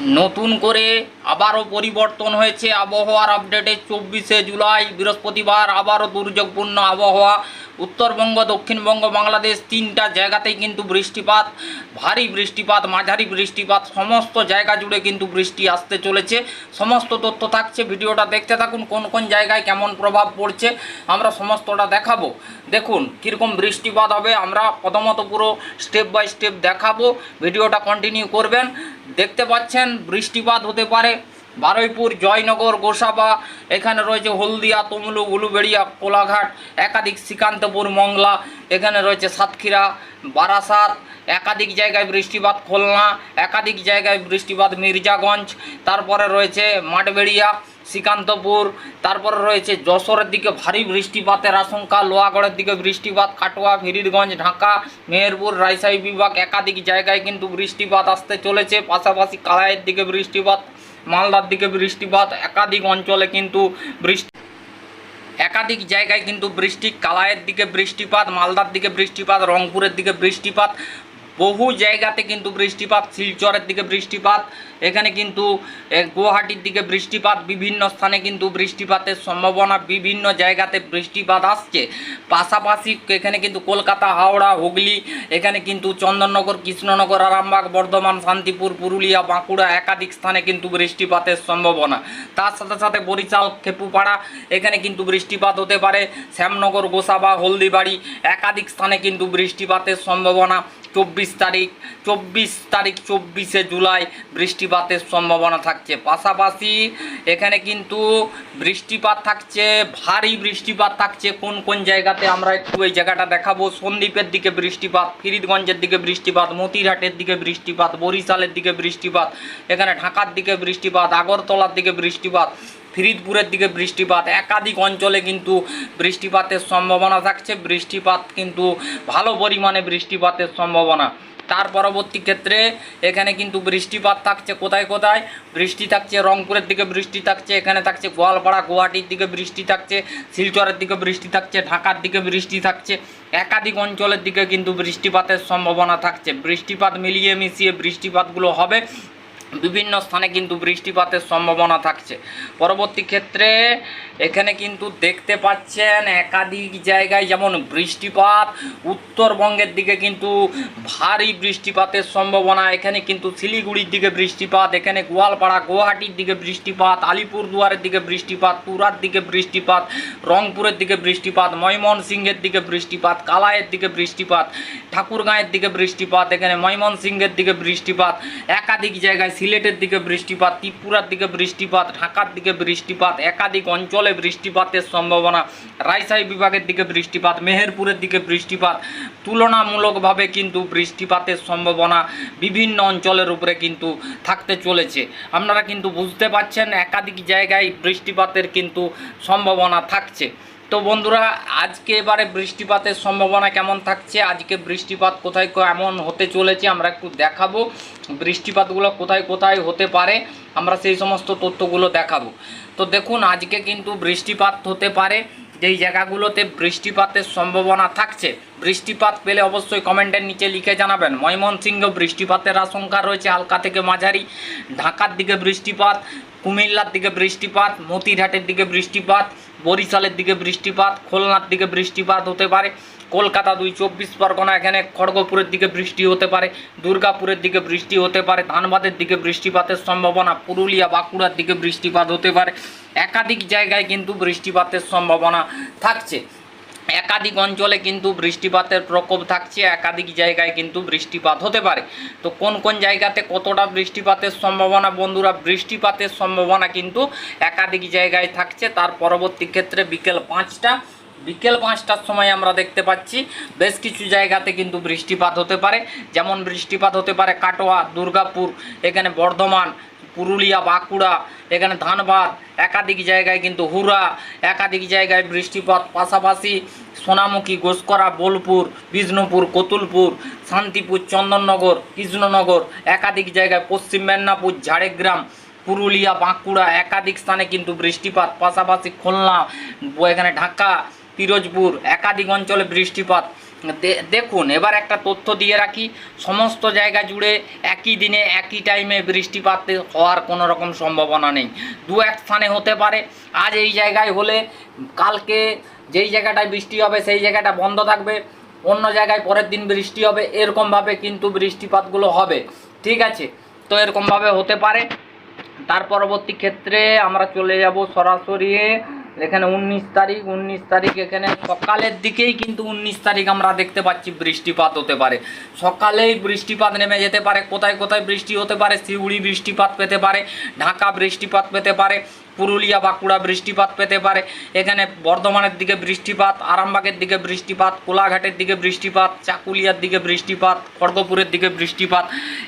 নতুন করে আবারও পরিবর্তন হয়েছে আবহাওয়ার আপডেটে চব্বিশে জুলাই বৃহস্পতিবার আবারও দুর্যোগপূর্ণ আবহাওয়া। উত্তরবঙ্গ, দক্ষিণবঙ্গ, বাংলাদেশ তিনটা জায়গাতেই কিন্তু বৃষ্টিপাত, ভারী বৃষ্টিপাত, মাঝারি বৃষ্টিপাত, সমস্ত জায়গা জুড়ে কিন্তু বৃষ্টি আসতে চলেছে। সমস্ত তথ্য থাকছে, ভিডিওটা দেখতে থাকুন, কোন কোন জায়গায় কেমন প্রভাব পড়ছে, আমরা সমস্তটা দেখাবো। দেখুন, কীরকম বৃষ্টিপাত হবে, আমরা প্রথমত পুরো স্টেপ বাই স্টেপ দেখাবো। ভিডিওটা কন্টিনিউ করবেন। দেখতে পাচ্ছেন, বৃষ্টিপাত হতে পারে বারুইপুর, জয়নগর, গোসাবা, এখানে রয়েছে হলদিয়া তমলু উলুবেড়িয়া, কোলাঘাট, একাধিক শ্রীকান্তপুর, মংলা, এখানে রয়েছে সাতক্ষীরা, বারাসাত, একাধিক জায়গায় বৃষ্টিপাত খুলনা, একাধিক জায়গায় বৃষ্টিপাত মির্জাগঞ্জ, তারপরে রয়েছে মাঠবেড়িয়া, শ্রীকান্তপুর, তারপরে রয়েছে যশোরের দিকে ভারী বৃষ্টিপাতের আশঙ্কা, লোহাগড়ের দিকে বৃষ্টিপাত, কাটোয়া ফিরিদগঞ্জ ঢাকা, মেহেরপুর, রাজশাহী বিভাগ, একাধিক জায়গায় কিন্তু বৃষ্টিপাত আসতে চলেছে, পাশাপাশি কালাইয়ের দিকে বৃষ্টিপাত মালদার দিকে বৃষ্টিপাত, একাধিক অঞ্চলে কিন্তু বৃষ্টি একাধিক জায়গায় কিন্তু বৃষ্টি কালায়ের দিকে বৃষ্টিপাত, মালদার দিকে বৃষ্টিপাত, রংপুরের দিকে বৃষ্টিপাত, বহু জায়গাতে কিন্তু বৃষ্টিপাত, শিলচরের দিকে বৃষ্টিপাত এখানে কিন্তু গুয়াহাটির দিকে বৃষ্টিপাত বিভিন্ন স্থানে কিন্তু বৃষ্টিপাতের সম্ভাবনা বিভিন্ন জায়গাতে বৃষ্টিপাত আসছে। পাশাপাশি এখানে কিন্তু কলকাতা, হাওড়া, হুগলি, এখানে কিন্তু চন্দননগর, কৃষ্ণনগর, আরামবাগ, বর্ধমান, শান্তিপুর, পুরুলিয়া, বাঁকুড়া একাধিক স্থানে কিন্তু বৃষ্টিপাতের সম্ভাবনা। তার সাথে সাথে বরিশাল, খেপুপাড়া এখানে কিন্তু বৃষ্টিপাত হতে পারে। শ্যামনগর, গোসাবা, হলদিবাড়ি একাধিক স্থানে কিন্তু বৃষ্টিপাতের সম্ভাবনা। চব্বিশ তারিখ চব্বিশ তারিখ, চব্বিশে জুলাই বৃষ্টিপাতের সম্ভাবনা থাকছে। পাশাপাশি এখানে কিন্তু বৃষ্টিপাত থাকছে, ভারী বৃষ্টিপাত থাকছে। কোন কোন জায়গাতে আমরা একটু এই জায়গাটা দেখাবো? সন্দ্বীপের দিকে বৃষ্টিপাত, ফিরিদগঞ্জের দিকে বৃষ্টিপাত, মতিরহাটের দিকে বৃষ্টিপাত, বরিশালের দিকে বৃষ্টিপাত, এখানে ঢাকার দিকে বৃষ্টিপাত, আগরতলার দিকে বৃষ্টিপাত, ফরিদপুরের দিকে বৃষ্টিপাত। একাধিক অঞ্চলে কিন্তু বৃষ্টিপাতের সম্ভাবনা থাকছে। বৃষ্টিপাত কিন্তু ভালো পরিমাণে বৃষ্টিপাতের সম্ভাবনা। তার পরবর্তী ক্ষেত্রে এখানে কিন্তু বৃষ্টিপাত থাকছে। কোথায় কোথায়? বৃষ্টি থাকছে রংপুরের দিকে বৃষ্টি থাকছে, এখানে থাকছে গোয়ালপাড়া, গুয়াহাটির দিকে বৃষ্টি থাকছে, শিলচরের দিকে বৃষ্টি থাকছে, ঢাকার দিকে বৃষ্টি থাকছে। একাধিক অঞ্চলের দিকে কিন্তু বৃষ্টিপাতের সম্ভাবনা থাকছে। বৃষ্টিপাত মিলিয়ে মিশিয়ে বৃষ্টিপাতগুলো হবে। বিভিন্ন স্থানে কিন্তু বৃষ্টিপাতের সম্ভাবনা থাকছে। পরবর্তী ক্ষেত্রে এখানে কিন্তু দেখতে পাচ্ছেন একাধিক জায়গায় যেমন বৃষ্টিপাত, উত্তরবঙ্গের দিকে কিন্তু ভারী বৃষ্টিপাতের সম্ভাবনা, এখানে কিন্তু শিলিগুড়ির দিকে বৃষ্টিপাত, এখানে গোয়ালপাড়া, গুয়াহাটির দিকে বৃষ্টিপাত, আলিপুরদুয়ারের দিকে বৃষ্টিপাত, তুরার দিকে বৃষ্টিপাত, রংপুরের দিকে বৃষ্টিপাত, ময়মনসিংহের দিকে বৃষ্টিপাত, কালাইয়ের দিকে বৃষ্টিপাত, ঠাকুরগাঁয়ের দিকে বৃষ্টিপাত, এখানে ময়মনসিংহের দিকে বৃষ্টিপাত, একাধিক জায়গায় সিলেটের দিকে বৃষ্টিপাত, ত্রিপুরার দিকে বৃষ্টিপাত, ঢাকার দিকে বৃষ্টিপাত, একাধিক অঞ্চলে বৃষ্টিপাতের সম্ভাবনা। রাজশাহী বিভাগের দিকে বৃষ্টিপাত, মেহেরপুরের দিকে বৃষ্টিপাত। তুলনামূলকভাবে কিন্তু বৃষ্টিপাতের সম্ভাবনা বিভিন্ন অঞ্চলের উপরে কিন্তু থাকতে চলেছে। আপনারা কিন্তু বুঝতে পারছেন, একাধিক জায়গায় বৃষ্টিপাতের কিন্তু সম্ভাবনা থাকছে। তো বন্ধুরা, আজকে এবারে বৃষ্টিপাতের সম্ভাবনা কেমন থাকছে? আজকে বৃষ্টিপাত কোথায় কেমন হতে চলেছে আমরা একটু দেখাবো। বৃষ্টিপাতগুলো কোথায় কোথায় হতে পারে, আমরা সেই সমস্ত তথ্যগুলো দেখাবো। তো দেখুন, আজকে কিন্তু বৃষ্টিপাত হতে পারে, যেই জায়গাগুলোতে বৃষ্টিপাতের সম্ভাবনা থাকছে। বৃষ্টিপাত পেলে অবশ্যই কমেন্টের নিচে লিখে জানাবেন। ময়মনসিংহ বৃষ্টিপাতের আশঙ্কা রয়েছে, হালকা থেকে মাঝারি। ঢাকার দিকে বৃষ্টিপাত, কুমিল্লার দিকে বৃষ্টিপাত, মতিরহাটের দিকে বৃষ্টিপাত। বরিশালের দিকে বৃষ্টিপাত, খুলনার দিকে বৃষ্টিপাত হতে পারে, কলকাতা দুই চব্বিশ পরগনা, এখানে খড়গপুরের দিকে বৃষ্টি হতে পারে, দুর্গাপুরের দিকে বৃষ্টি হতে পারে, ধানবাদের দিকে বৃষ্টিপাতের সম্ভাবনা, পুরুলিয়া, বাঁকুড়ার দিকে বৃষ্টিপাত হতে পারে। একাধিক জায়গায় কিন্তু বৃষ্টিপাতের সম্ভাবনা থাকছে। একাধিক অঞ্চলে কিন্তু বৃষ্টিপাতের প্রকোপ থাকছে, একাধিক জায়গায় কিন্তু বৃষ্টিপাত হতে পারে। তো কোন কোন জায়গাতে কতটা বৃষ্টিপাতের সম্ভাবনা? বন্ধুরা, বৃষ্টিপাতের সম্ভাবনা কিন্তু একাধিক জায়গায় থাকছে। তার পরবর্তী ক্ষেত্রে বিকেল পাঁচটা, বিকেল পাঁচটার সময় আমরা দেখতে পাচ্ছি বেশ কিছু জায়গাতে কিন্তু বৃষ্টিপাত হতে পারে। যেমন বৃষ্টিপাত হতে পারে কাটোয়া, দুর্গাপুর, এখানে বর্ধমান পুরুলিয়া, বাঁকুড়া, এখানে ধানবাদ, একাধিক জায়গায় কিন্তু হুরা, একাধিক জায়গায় বৃষ্টিপাত, পাশাপাশি সোনামুখী গোসকরা বোলপুর, বিষ্ণুপুর, কতুলপুর, শান্তিপুর, চন্দননগর, কৃষ্ণনগর, একাধিক জায়গায় পশ্চিম মেদিনীপুর, ঝাড়গ্রাম, পুরুলিয়া, বাঁকুড়া, একাধিক স্থানে কিন্তু বৃষ্টিপাত, পাশাপাশি খুলনা, এখানে ঢাকা, পিরোজপুর, একাধিক অঞ্চলে বৃষ্টিপাত। দেখুন, এবার একটা তথ্য দিয়ে রাখি। সমস্ত জায়গা জুড়ে একই দিনে, একই টাইমে বৃষ্টিপাত হওয়ার কোনো রকম সম্ভাবনা নেই। দু এক স্থানে হতে পারে। আজ এই জায়গায় হলে কালকে যেই জায়গাটায় বৃষ্টি হবে, সেই জায়গাটা বন্ধ থাকবে। অন্য জায়গায় পরের দিন বৃষ্টি হবে। এরকমভাবে কিন্তু বৃষ্টিপাতগুলো হবে। ঠিক আছে? তো এরকমভাবে হতে পারে। তার পরবর্তী ক্ষেত্রে আমরা চলে যাব সরাসরি এখানে উনিশ তারিখ উনিশ তারিখ এখানে সকালের দিকেই কিন্তু উনিশ তারিখ আমরা দেখতে পাচ্ছি বৃষ্টিপাত হতে পারে। সকালেই বৃষ্টিপাত নেমে যেতে পারে, কোথায় কোথায় বৃষ্টি হতে পারে শিউড়ি বৃষ্টিপাত পেতে পারে, ঢাকা বৃষ্টিপাত পেতে পারে পুরুলিয়া, বাঁকুড়া বৃষ্টিপাত পেতে পারে। এখানে বর্ধমানের দিকে বৃষ্টিপাত, আরামবাগের দিকে বৃষ্টিপাত, কোলাঘাটের দিকে বৃষ্টিপাত, চাকুলিয়ার দিকে বৃষ্টিপাত, খড়গপুরের দিকে বৃষ্টিপাত।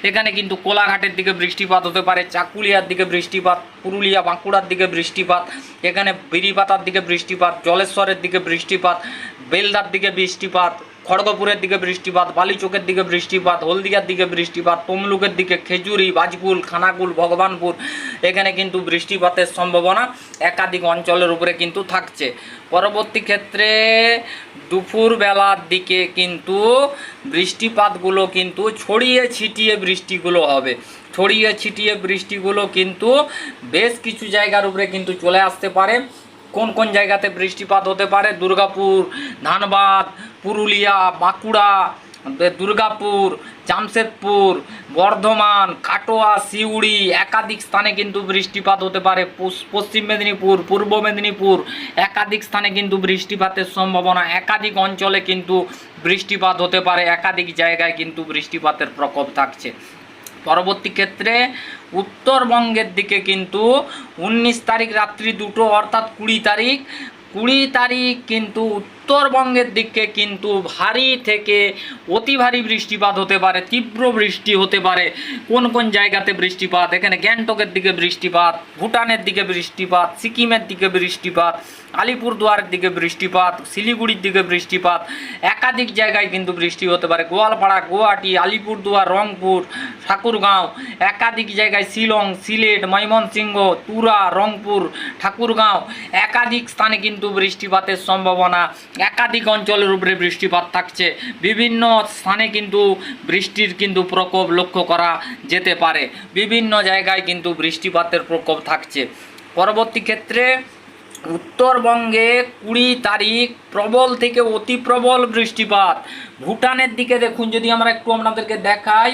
এখানে কিন্তু কোলাঘাটের দিকে বৃষ্টিপাত হতে পারে, চাকুলিয়ার দিকে বৃষ্টিপাত, পুরুলিয়া, বাঁকুড়ার দিকে বৃষ্টিপাত, এখানে বিড়িপাতার দিকে বৃষ্টিপাত, জলেশ্বরের দিকে বৃষ্টিপাত, বেলদার দিকে বৃষ্টিপাত খড়গপুরের দিকে বৃষ্টিপাত, বালিচকের দিকে বৃষ্টিপাত, হলদিয়ার দিকে বৃষ্টিপাত, তমলুকের দিকে খেজুরি বাজকুল খানাকুল ভগবানপুর, এখানে কিন্তু বৃষ্টিপাতের সম্ভাবনা একাধিক অঞ্চলের উপরে কিন্তু থাকছে। পরবর্তী ক্ষেত্রে দুপুর বেলার দিকে কিন্তু বৃষ্টিপাতগুলো কিন্তু ছড়িয়ে ছিটিয়ে বৃষ্টিগুলো হবে। ছড়িয়ে ছিটিয়ে বৃষ্টিগুলো কিন্তু বেশ কিছু জায়গার উপরে কিন্তু চলে আসতে পারে। কোন কোন জায়গাতে বৃষ্টিপাত হতে পারে? দুর্গাপুর, ধানবাদ পুরুলিয়া, বাঁকুড়া দুর্গাপুর, জামশেদপুর, বর্ধমান, কাটোয়া, সিউড়ি একাধিক স্থানে কিন্তু বৃষ্টিপাত হতে পারে। পশ্চিম মেদিনীপুর, পূর্ব মেদিনীপুর একাধিক স্থানে কিন্তু বৃষ্টিপাতের সম্ভাবনা। একাধিক অঞ্চলে কিন্তু বৃষ্টিপাত হতে পারে, একাধিক জায়গায় কিন্তু বৃষ্টিপাতের প্রকোপ থাকছে। পরবর্তী ক্ষেত্রে উত্তরবঙ্গের দিকে কিন্তু উনিশ তারিখ রাত্রি দুটো অর্থাৎ কুড়ি তারিখ কুড়ি তারিখ কিন্তু উত্তরবঙ্গের দিকে কিন্তু ভারী থেকে অতি ভারী বৃষ্টিপাত হতে পারে, তীব্র বৃষ্টি হতে পারে। কোন কোন জায়গাতে বৃষ্টিপাত? এখানে গ্যাংটকের দিকে বৃষ্টিপাত, ভুটানের দিকে বৃষ্টিপাত, সিকিমের দিকে বৃষ্টিপাত, আলিপুরদুয়ারের দিকে বৃষ্টিপাত, শিলিগুড়ির দিকে বৃষ্টিপাত। একাধিক জায়গায় কিন্তু বৃষ্টি হতে পারে। গোয়ালপাড়া, গুয়াহাটি, আলিপুরদুয়ার, রংপুর, ঠাকুরগাঁও। একাধিক জায়গায় শিলং, সিলেট, ময়মনসিংহ, তুরা, রংপুর, ঠাকুরগাঁও। একাধিক স্থানে কিন্তু বৃষ্টিপাতের সম্ভাবনা একাধিক অঞ্চলের উপরে বৃষ্টিপাত থাকছে। বিভিন্ন স্থানে কিন্তু বৃষ্টির কিন্তু প্রকোপ লক্ষ্য করা যেতে পারে। বিভিন্ন জায়গায় কিন্তু বৃষ্টিপাতের প্রকোপ থাকছে। পরবর্তী ক্ষেত্রে উত্তরবঙ্গে কুড়ি তারিখ প্রবল থেকে অতি প্রবল বৃষ্টিপাত। ভুটানের দিকে দেখুন, যদি আমরা একটু আপনাদেরকে দেখাই,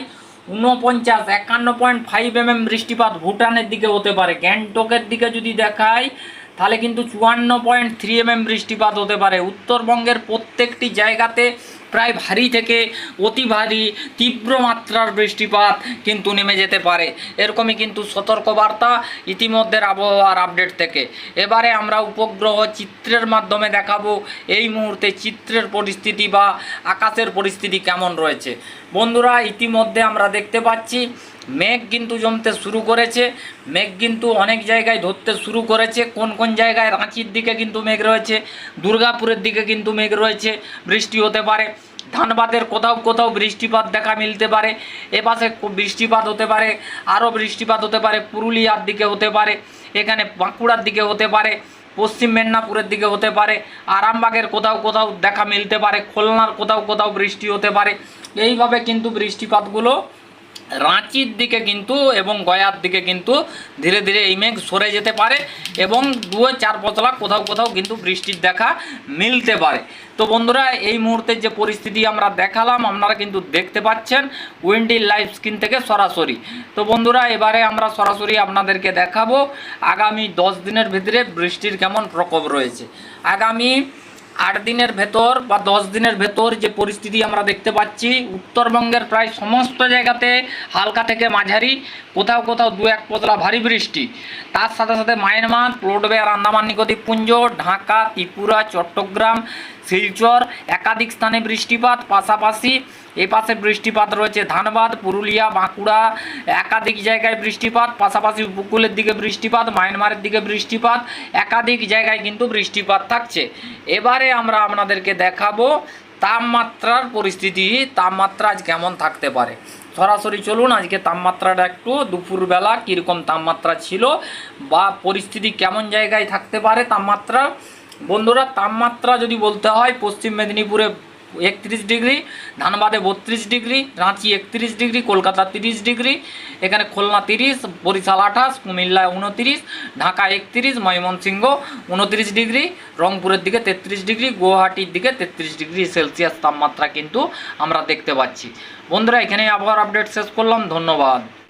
ঊনপঞ্চাশ, একান্ন পয়েন্ট ফাইভ এমএম বৃষ্টিপাত ভুটানের দিকে হতে পারে। গ্যাংটকের দিকে যদি দেখাই তাহলে কিন্তু চুয়ান্ন পয়েন্ট থ্রি এমএম বৃষ্টিপাত হতে পারে। উত্তরবঙ্গের প্রত্যেকটি জায়গাতে প্রায় ভারী থেকে অতি ভারী তীব্র মাত্রার বৃষ্টিপাত কিন্তু নেমে যেতে পারে। এরকমই কিন্তু সতর্কবার্তা ইতিমধ্যের আবহাওয়ার আপডেট থেকে। এবারে আমরা উপগ্রহ চিত্রের মাধ্যমে দেখাবো এই মুহূর্তে চিত্রের পরিস্থিতি বা আকাশের পরিস্থিতি কেমন রয়েছে। বন্ধুরা, ইতিমধ্যে আমরা দেখতে পাচ্ছি, মেঘ কিন্তু জমতে শুরু করেছে। মেঘ কিন্তু অনেক জায়গায় ধরতে শুরু করেছে। কোন কোন জায়গায়? রাঁচির দিকে কিন্তু মেঘ রয়েছে, দুর্গাপুরের দিকে কিন্তু মেঘ রয়েছে, বৃষ্টি হতে পারে। ধানবাদের কোথাও কোথাও বৃষ্টিপাত দেখা মিলতে পারে। এপাশে বৃষ্টিপাত হতে পারে, আরও বৃষ্টিপাত হতে পারে, পুরুলিয়ার দিকে হতে পারে, এখানে বাঁকুড়ার দিকে হতে পারে, পশ্চিম মেদিনীপুরের দিকে হতে পারে, আরামবাগের কোথাও কোথাও দেখা মিলতে পারে, খুলনার কোথাও কোথাও বৃষ্টি হতে পারে। এইভাবে কিন্তু বৃষ্টিপাতগুলো রাঁচির দিকে কিন্তু এবং গয়ার দিকে কিন্তু ধীরে ধীরে এই মেঘ সরে যেতে পারে এবং দু চার পতলা কোথাও কোথাও কিন্তু বৃষ্টির দেখা মিলতে পারে। তো বন্ধুরা, এই মুহূর্তের যে পরিস্থিতি আমরা দেখালাম, আপনারা কিন্তু দেখতে পাচ্ছেন উইন্ডি লাইভ স্ক্রিন থেকে সরাসরি। তো বন্ধুরা, এবারে আমরা সরাসরি আপনাদেরকে দেখাবো আগামী দশ দিনের ভিতরে বৃষ্টির কেমন প্রকোপ রয়েছে। আগামী আট দিনের ভেতর বা দশ দিনের ভেতর যে পরিস্থিতি আমরা দেখতে পাচ্ছি, উত্তরবঙ্গের প্রায় সমস্ত জায়গাতে হালকা থেকে মাঝারি, কোথাও কোথাও দু এক পতলা ভারী বৃষ্টি। তার সাথে সাথে মায়ানমার প্লোটবে আর আন্দামান নিকোদ্বীপপুঞ্জ ঢাকা, ত্রিপুরা, চট্টগ্রাম শিলচর একাধিক স্থানে বৃষ্টিপাত, পাশাপাশি এই পাশে বৃষ্টিপাত রয়েছে ধানবাদ, পুরুলিয়া, বাঁকুড়া, একাধিক জায়গায় বৃষ্টিপাত, পাশাপাশি উপকূলের দিকে বৃষ্টিপাত, মায়ানমারের দিকে বৃষ্টিপাত, একাধিক জায়গায় কিন্তু বৃষ্টিপাত থাকছে। এবারে আমরা আপনাদেরকে দেখাবো তাপমাত্রার পরিস্থিতি, তাপমাত্রা আজ কেমন থাকতে পারে। সরাসরি চলুন, আজকে তাপমাত্রাটা একটু দুপুরবেলা কীরকম তাপমাত্রা ছিল বা পরিস্থিতি কেমন জায়গায় থাকতে পারে তাপমাত্রা। বন্ধুরা, তাপমাত্রা যদি বলতে হয়, পশ্চিম মেদিনীপুরে একত্রিশ ডিগ্রি, ধানবাদে বত্রিশ ডিগ্রি, রাঁচি একত্রিশ ডিগ্রি, কলকাতা তিরিশ ডিগ্রি, এখানে খুলনা তিরিশ, বরিশাল আঠাশ, কুমিল্লায় উনতিরিশ ঢাকা একত্রিশ, ময়মনসিংহ উনত্রিশ ডিগ্রি, রংপুরের দিকে তেত্রিশ ডিগ্রি, গুয়াহাটির দিকে তেত্রিশ ডিগ্রি সেলসিয়াস তাপমাত্রা কিন্তু আমরা দেখতে পাচ্ছি। বন্ধুরা এখানে আবহাওয়ার আপডেট শেষ করলাম, ধন্যবাদ।